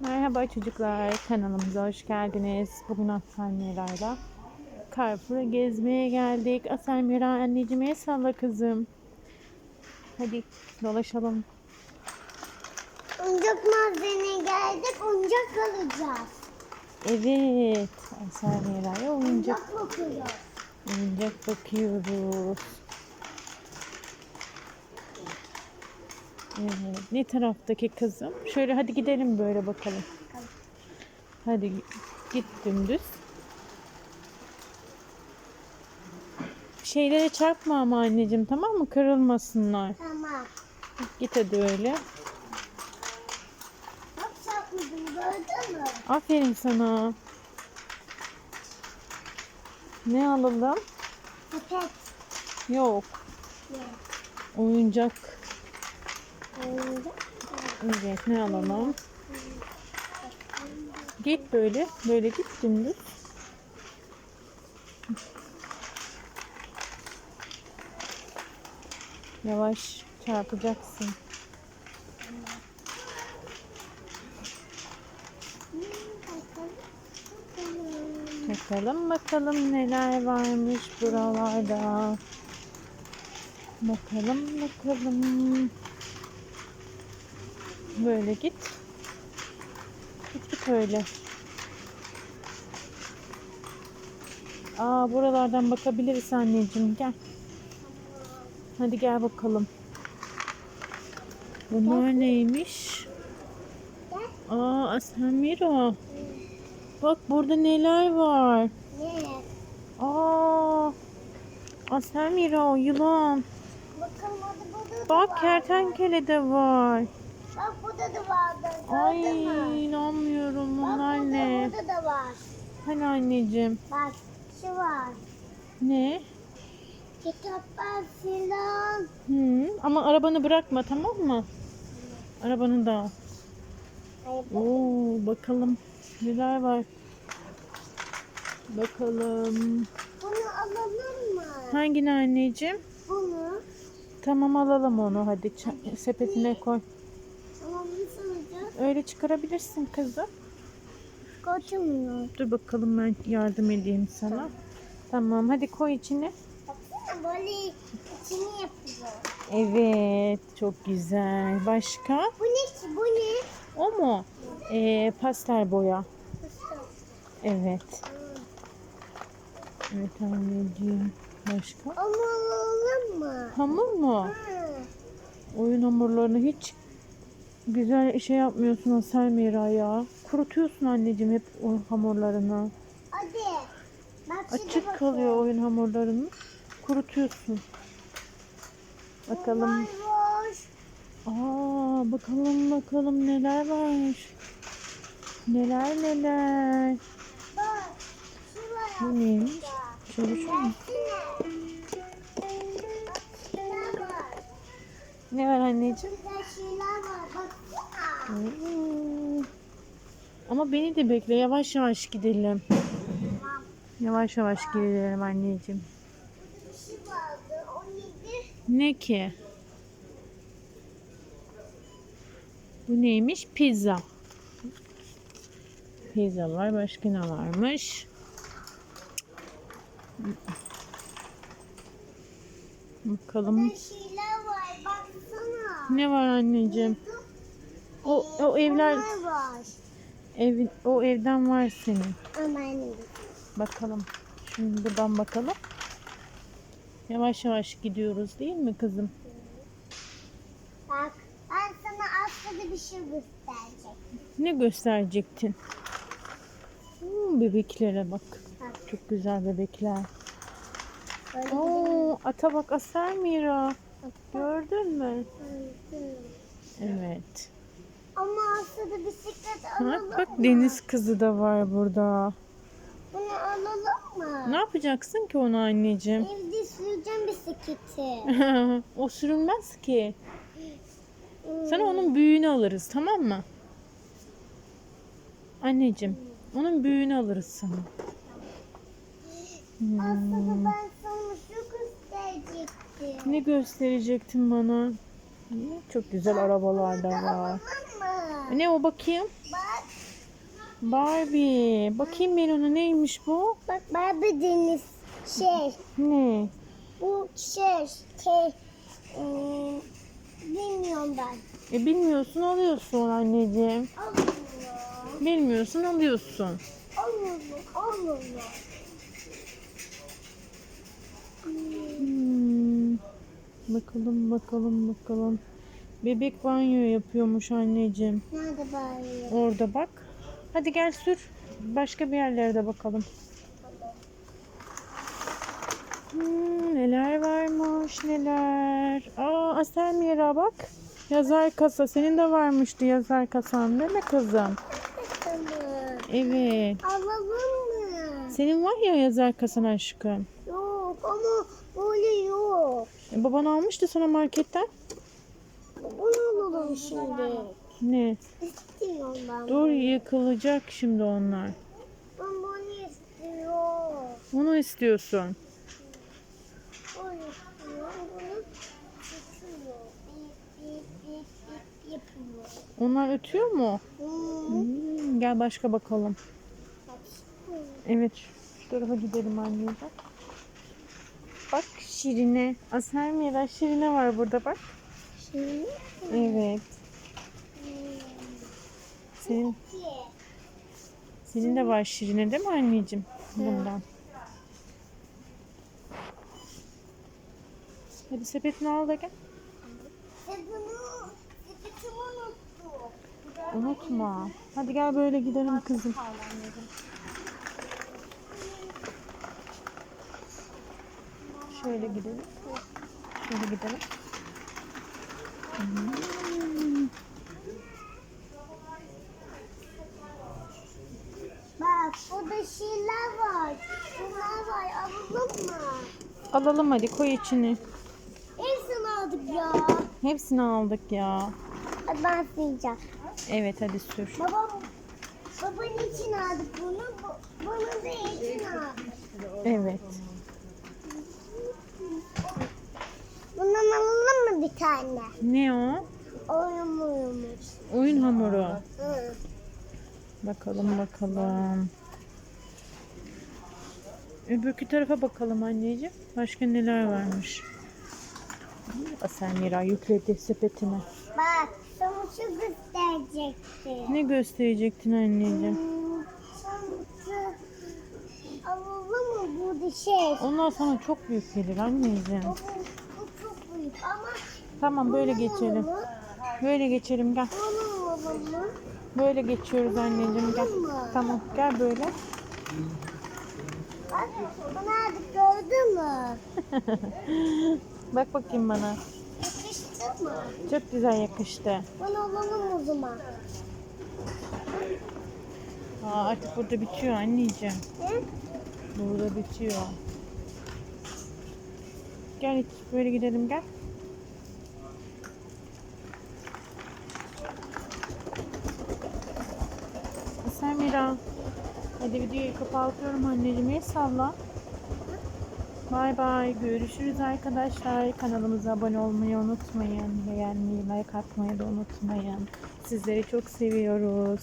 Merhaba çocuklar, kanalımıza hoş geldiniz. Bugün Asel Mira'yla Carrefour'a gezmeye geldik. Asel Mira anneciğim el salla kızım. Hadi dolaşalım. Oyuncak mağazasına geldik. Oyuncak alacağız. Evet, Asel Mira'ya oyuncak, Oyuncak bakıyoruz. oyuncak bakıyoruz. Evet, ne taraftaki kızım? Şöyle hadi gidelim böyle bakalım. Hadi git dümdüz. Şeylere çarpma ama anneciğim tamam mı? Kırılmasınlar. Tamam. Git hadi öyle. Bak çarpmadım gördün mü? Aferin sana. Ne alalım? Sepet. Yok. Ne? Oyuncak. Evet ne alalım? Git böyle. Böyle git dümdüz. Yavaş çarpacaksın. Bakalım bakalım neler varmış buralarda. Bakalım bakalım. Böyle git. Git git öyle. Aa buralardan bakabiliriz anneciğim gel. Hadi gel bakalım. Bunlar neymiş? Aa Asamira. Bak burada neler var. Aa Asamira yılan. Bak kertenkele de var. Bak burada da vardı. Ay inanmıyorum Bak bunlar burada, ne? burada da var. Hani anneciğim? Bak şu var. Ne? Kitaplar filan. Hı, ama arabanı bırakma tamam mı? Arabanı da al. Oo, bakalım neler var. Bakalım. Bunu alalım mı? Hangini anneciğim? Bunu. Tamam alalım onu hadi ç- sepetine koy. Öyle çıkarabilirsin kızım. Koçumuyor. Dur bakalım ben yardım edeyim sana. Tamam hadi koy içine. Baksana böyle içini yapıyor. Evet çok güzel. Başka? Bu ne ki? Bu ne? O mu? Ee, pastel boya. Evet. Evet anneciğim. Başka? Alalım mı? Hamur mu? Hı. Oyun hamurlarını hiç güzel şey yapmıyorsun Asel Mira ya. Kurutuyorsun anneciğim hep o hamurlarını. Hadi. Bak şimdi Açık bakın. kalıyor oyun hamurlarını. Kurutuyorsun. Bakalım. Aa bakalım bakalım neler varmış. Neler neler. Bak. Bu neymiş? şu mu? Ne var anneciğim? Güzel şeyler var. Baksana. Oo. Ama beni de bekle yavaş yavaş gidelim. Tamam. Yavaş yavaş gidelim anneciğim. Şey? Ne ki? Bu neymiş? Pizza. Pizza var. Başka ne varmış? Bakalım. Baksana. Ne var anneciğim? O, o evler var. ev, o evden var senin. Bakalım. Şimdi buradan bakalım. Yavaş yavaş gidiyoruz değil mi kızım? Bak ben sana aslında bir şey göstereceğim. Ne gösterecektin? Hmm, bebeklere bak. Bak Çok güzel bebekler. böyle Oo, ata bak Asel Mira. Gördün mü? Evet. Ama aslında bisiklet Bak alalım bak mı? deniz kızı da var burada. Bunu alalım mı? Ne yapacaksın ki onu anneciğim? Evde süreceğim bisikleti. o sürülmez ki. Hmm. Sana onun büyüğünü alırız tamam mı? Anneciğim onun büyüğünü alırız sana. Hmm, Aslında ben gösterecektim. Ne gösterecektin bana? Çok güzel arabalar da var. Ne o bakayım? Bak, Barbie. Bakayım ben ona neymiş bu? bak Barbie deniz şey. Ne? Bu şey, şey, ıı, bilmiyorum ben. E bilmiyorsun alıyorsun anneciğim. Alıyorum. Bilmiyorsun alıyorsun. Alıyorum, alıyorum. Hmm. Bakalım bakalım bakalım. Bebek banyo yapıyormuş anneciğim. Nerede bari? Orada bak. Hadi gel sür. Başka bir yerlere de bakalım. Hmm, neler varmış neler. Aa Asel Mira bak. Yazar kasa. Senin de varmıştı yazar kasan değil mi kızım? Evet. Alalım mı? Senin var ya yazar kasan aşkım. Yok ama. E, baban almıştı sana marketten. Bunu alalım şimdi. Ne? İstiyorum ben. Dur yıkılacak şimdi onlar. Ben bunu istiyorum. İstiyorsun. Bunu istiyorum. Yapıyor. Onlar ötüyor mu? Hmm. Hmm, gel başka bakalım. Evet şu tarafa gidelim anneciğim. Şirine. Asel Mira Şirine var burada bak. Şimdi. Evet. Senin, senin de var Şirine değil mi anneciğim? Bundan. Hadi sepetini al da gel. Unuttum. Unutma. Hadi gel böyle gidelim kızım. Şöyle gidelim. Şöyle gidelim. Hmm. Bak burada şeyler var. Bunlar var. Alalım mı? Alalım hadi koy içini. Hepsini aldık ya. Hepsini aldık ya. Hadi ben sileceğim. Evet hadi sür. Babam babanın için aldık bunu. Bu, bunu da için aldık. Evet. Bundan alalım mı bir tane? Ne o? Oyun oyunmuş. Oyun hamuru. Hı. Bakalım bakalım. Öbürkü tarafa bakalım anneciğim. Başka neler varmış? Asel Mira yükledi sepetine. Bak sana şu gösterecekti. Ne gösterecektin anneciğim? Hmm, alalım mı burada şey? Onlar sana çok büyük gelir anneciğim. Bu, bu çok büyük ama Tamam böyle geçelim. Böyle geçelim gel. Böyle geçiyoruz anneciğim gel. Tamam gel böyle. Bunu artık gördün mü? Bak bakayım bana. Yakıştı mı? Çok güzel yakıştı. Bunu alalım o zaman. Aa, artık burada bitiyor anneciğim. Hı? Burada bitiyor. Gel hiç böyle gidelim gel. Sen Mira. Hadi videoyu kapatıyorum anneciğim. Salla. Bay bay. Görüşürüz arkadaşlar. Kanalımıza abone olmayı unutmayın. Beğenmeyi, like atmayı da unutmayın. Sizleri çok seviyoruz.